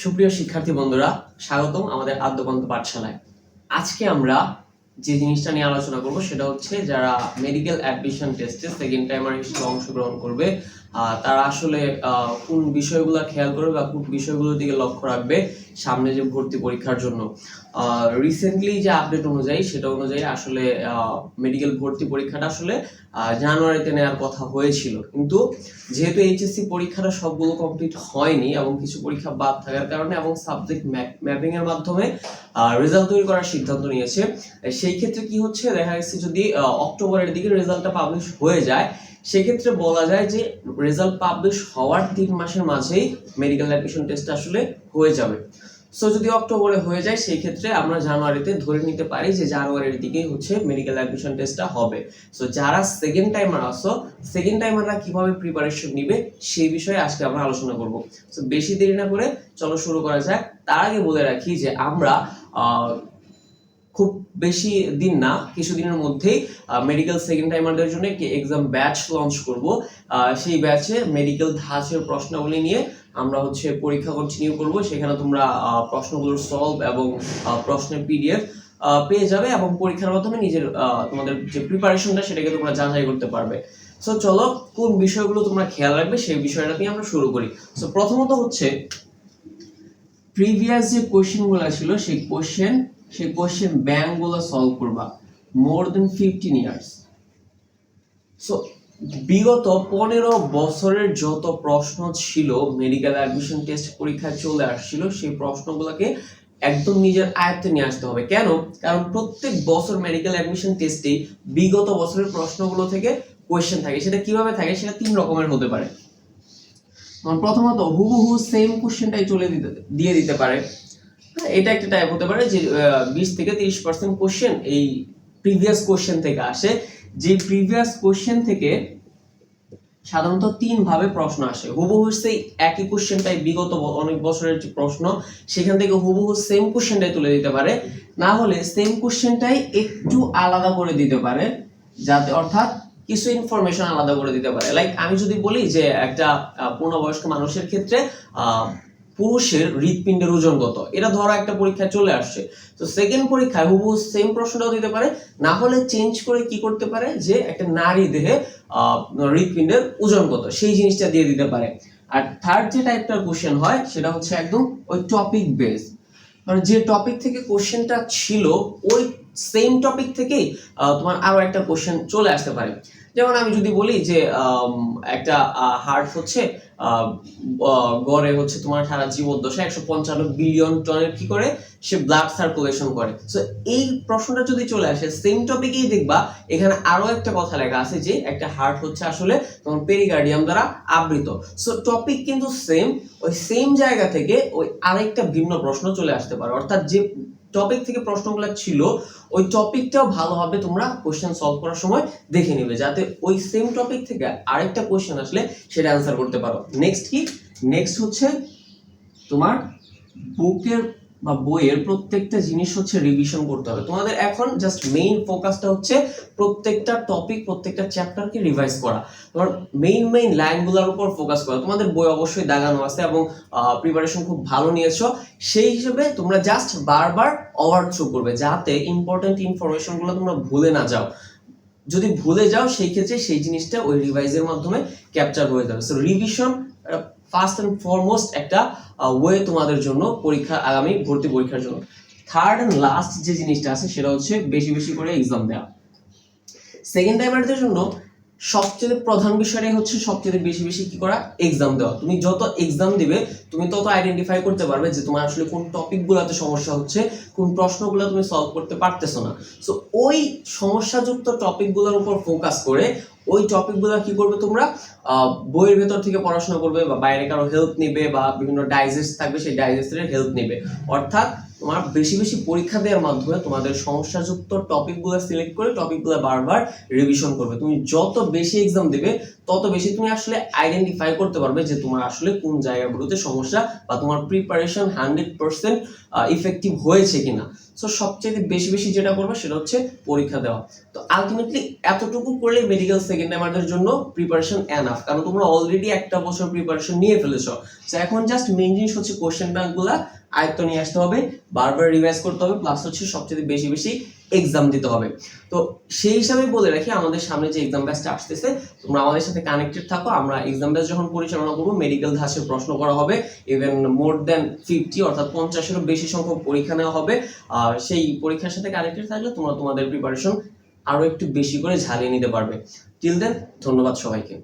সুপ্রিয় শিক্ষার্থী বন্ধুরা, স্বাগতম আমাদের আদ্যপন্ত পাঠশালায়। আজকে আমরা যে জিনিসটা নিয়ে আলোচনা করব সেটা হচ্ছে যারা মেডিকেল অ্যাডমিশন টেস্টে সেকেন্ড টাইমার হিসেবে অংশগ্রহণ করবে তারা আসলে কোন বিষয়গুলো খেয়াল করবে বা কোন বিষয়গুলোর দিকে লক্ষ্য রাখবে সামনে যে ভর্তি পরীক্ষার জন্য। রিসেন্টলি যে আপডেট অনুযায়ী, সেটা অনুযায়ী আসলে মেডিকেল ভর্তি পরীক্ষাটা আসলে জানুয়ারিতে নেওয়ার কথা হয়েছিল। কিন্তু যেহেতু এইচএসসি পরীক্ষাটা সবগুলো কমপ্লিট হয়নি এবং কিছু পরীক্ষা বাদ থাকার কারণে এবং সাবজেক্ট ম্যাপিং এর মাধ্যমে রেজাল্ট তৈরি করার সিদ্ধান্ত নিয়েছে, সেই ক্ষেত্রে কি হচ্ছে, দেখা যাচ্ছে যদি অক্টোবরের দিকে রেজাল্টটা পাবলিশ হয়ে যায়, সেক্ষেত্রে বলা যায় যে রেজাল্ট পাবলিশ হওয়ার তিন মাসের মাঝেই মেডিকেল অ্যাডমিশন টেস্ট আসলে হয়ে যাবে। সো যদি অক্টোবরে হয়ে যায়, সেই ক্ষেত্রে আমরা জানুয়ারিতে ধরে নিতে পারি যে জানুয়ারির দিকেই হচ্ছে মেডিকেল অ্যাডমিশন টেস্টটা হবে। সো যারা সেকেন্ড টাইমার আসো সেকেন্ড টাইমাররা কীভাবে প্রিপারেশন নিবে, সেই বিষয়ে আজকে আমরা আলোচনা করব। সো বেশি দেরি না করে চলো শুরু করা যাক। তার আগে বলে রাখি যে আমরা খুব বেশি দিন না, কিছুদিনের মধ্যেই মেডিকেল সেকেন্ড টাইমারদের জন্য একটি এক্সাম ব্যাচ লঞ্চ করব। সেই ব্যাচে মেডিকেল ধাঁচের প্রশ্নাবলী নিয়ে আমরা হচ্ছে পরীক্ষা কন্টিনিউ করব। সেখানে তোমরা প্রশ্নগুলোর সলভ এবং প্রশ্নের পিডিএফ পেয়ে যাবে এবং পরীক্ষার মাধ্যমে নিজের তোমাদের যে প্রিপারেশনটা সেটাকে তোমরা যাচাই করতে পারবে। সো চলো, কোন বিষয়গুলো তোমরা খেয়াল রাখবে সেই বিষয়টা দিয়ে আমরা শুরু করি। সো প্রথমত হচ্ছে প্রিভিয়াস যে কোশ্চেনগুলো ছিল, সেই কোশ্চেন সেই কোশ্চেন ব্যাংকগুলো সলভ করবা more than fifteen years so বিগত পনেরো বছরের যত প্রশ্ন ছিল মেডিকেল অ্যাডমিশন টেস্ট পরীক্ষায় চলে আসছিল, সেই প্রশ্নগুলোকে একদম নিজের আয়ত্তে নিয়ে আসতে হবে। কেন? কারণ প্রত্যেক বছর মেডিকেল অ্যাডমিশন টেস্টেই বিগত বছরের প্রশ্নগুলো থেকে কোয়েশ্চেন থাকে। সেটা কীভাবে থাকে? সেটা তিন রকমের হতে পারে। যেমন প্রথমত, হুবহু সেম কোশ্চেনটাই চলে দিতে, দিয়ে দিতে পারে। এটা একটা টাইপ হতে পারে যে বিশ থেকে তিরিশ পার্সেন্ট কোশ্চেন এই প্রিভিয়াস কোশ্চেন থেকে আসে। যে প্রিভিয়াস কোশ্চেন থেকে সাধারণত তিন ভাবে প্রশ্ন আসে। হুবহু সেই একই কোশ্চেনটাই বিগত অনেক বছরের যে প্রশ্ন, সেখান থেকে হুবহু সেম কোশ্চেনটাই তুলে দিতে পারে। না হলে সেম কোশ্চেনটাই একটু আলাদা করে দিতে পারে, যাতে অর্থাৎ কিছু ইনফরমেশন আলাদা করে দিতে পারে। লাইক আমি যদি বলি যে একটা পূর্ণবয়স্ক মানুষের ক্ষেত্রে পুরুষের হৃৎপিণ্ডের ওজন কত? এটা ধরো একটা পরীক্ষায় চলে আসছে। তো সেকেন্ড পরীক্ষায় হুবহু সেম প্রশ্নটাও দিতে পারে। না হলে চেঞ্জ করে কি করতে পারে? যে একটা নারী দেহে হৃৎপিণ্ডের ওজন কত? সেই জিনিসটা দিয়ে দিতে পারে। আর থার্ড যে টাইপটার কোশ্চেন হয়, সেটা হচ্ছে একদম ওই টপিক বেস মানে যে টপিক থেকে কোশ্চেনটা ছিল, ওই সেম টপিক থেকেই তোমার আরও একটা কোশ্চেন চলে আসতে পারে। যেমন আমি যদি বলি যে একটা হার্ট হচ্ছে গড়ে হচ্ছে তোমার সারা জীবদ্দশা, একশো পঞ্চান্ন বিলিয়ন টনের কি করে? সে ব্লাড সার্কুলেশন করে। সো এই প্রশ্নটা যদি চলে আসে সেম টপিকেই দেখবা, এখানে আরও একটা কথা লেখা আছে যে, একটা হার্ট হচ্ছে আসলে তোমার পেরিকার্ডিয়াম দ্বারা আবৃত। সো টপিক কিন্তু সেম ওই সেম জায়গা থেকে ওই আরেকটা ভিন্ন প্রশ্ন চলে আসতে পারে। অর্থাৎ যে টপিক থেকে প্রশ্নগুলো ছিল, ওই টপিকটাও ভালোভাবে তোমরা কোশ্চেন সলভ করার সময় দেখে নেবে, যাতে ওই সেম টপিক থেকে আরেকটা কোশ্চেন আসলে সেটা অ্যান্সার করতে পারো। নেক্সট কি? নেক্সট হচ্ছে তোমার বুকের বা বইয়ের প্রত্যেকটা জিনিস হচ্ছে রিভিশন করতে হবে। তোমাদের এখন জাস্ট মেইন ফোকাসটা হচ্ছে প্রত্যেকটা টপিক প্রত্যেকটা চ্যাপ্টারকে রিভাইজ করা। তোমার মেইন মেইন লাইনগুলোর উপর ফোকাস করা। তোমাদের বই অবশ্যই দাগানো আছে এবং প্রিপারেশন খুব ভালো নিয়েছো। সেই হিসেবে তোমরা জাস্ট বারবার ওভার থ্রু করবে যাতে ইম্পর্টেন্ট ইনফরমেশনগুলো তোমরা ভুলে না যাও। যদি ভুলে যাও, সেই ক্ষেত্রে সেই জিনিসটা ওই রিভাইজের মাধ্যমে ক্যাপচার হয়ে যাবে so revision first and foremost একটা ওয়ে তোমাদের জন্য পরীক্ষা, আগামী ভর্তি পরীক্ষার জন্য। থার্ড অ্যান্ড লাস্ট যে জিনিসটা আছে, সেটা হচ্ছে বেশি বেশি করে এক্সাম দেওয়া। সেকেন্ড টাইমারদের জন্য সবচেয়ে প্রধান বিষয়টাই হচ্ছে সবচেয়ে বেশি বেশি কি করা? এক্সাম দেওয়া। তুমি যত এক্সাম দিবে, তুমি তত আইডেন্টিফাই করতে পারবে যে তোমার আসলে কোন টপিকগুলোতে সমস্যা হচ্ছে, কোন প্রশ্নগুলো তুমি সলভ করতে পারতেছো না। সো ওই সমস্যাযুক্ত টপিকগুলোর উপর ফোকাস করে, ওই টপিকগুলো কি করবে তোমরা? বইয়ের ভেতর থেকে পড়াশোনা করবে বা বাইরে কারও হেল্প নেবে বা বিভিন্ন ডাইজেস্ট থাকবে, সেই ডাইজেস্টের হেল্প নেবে। অর্থাৎ তোমার বেশি বেশি পরীক্ষা দেওয়ার মাধ্যমে তোমাদের সমস্যাযুক্ত টপিকগুলো সিলেক্ট করে টপিকগুলো বারবার রিভিশন করবে। তুমি যত বেশি এক্সাম দেবে, তত বেশি তুমি আসলে আইডেন্টিফাই করতে পারবে যে তোমার আসলে কোন জায়গাগুলোতে সমস্যা বা তোমার প্রিপারেশন হান্ড্রেড পার্সেন্ট ইফেক্টিভ হয়েছে কিনা। সো সবচেয়ে বেশি বেশি যেটা করবে সেটা হচ্ছে পরীক্ষা দেওয়া। তো আলটিমেটলি এতটুকু করলে মেডিকেল সেকেন্ড টাইমারদের জন্য প্রিপারেশন এনাফ কারণ তোমরা অলরেডি একটা বছর প্রিপারেশন নিয়ে ফেলেছো। তো এখন জাস্ট মেইন জিনিস হচ্ছে কোশ্চেন ব্যাংকগুলা আয়ত্ত নিয়ে আসতে হবে, বারবার রিভাইজ করতে হবে প্লাস হচ্ছে সবচেয়ে বেশি বেশি এক্সাম দিতে হবে। তো সেই হিসাবে বলে রাখি, আমাদের সামনে যে এক্সাম ব্যাচটা আসতেছে, তোমরা আমাদের সাথে কানেক্টেড থাকো, আমরা এক্সাম ব্যাচ যখন পরিচালনা করব মেডিকেল ধাঁচের প্রশ্ন করা হবে ইভেন মোর দেন ফিফটি অর্থাৎ পঞ্চাশেরও বেশি সংখ্যক পরীক্ষা নেওয়া হবে, আর সেই পরীক্ষার সাথে কানেক্টেড থাকলে তোমরা তোমাদের প্রিপারেশন আরও একটু বেশি করে ঝালিয়ে নিতে পারবে। টিল দেন ধন্যবাদ সবাইকে।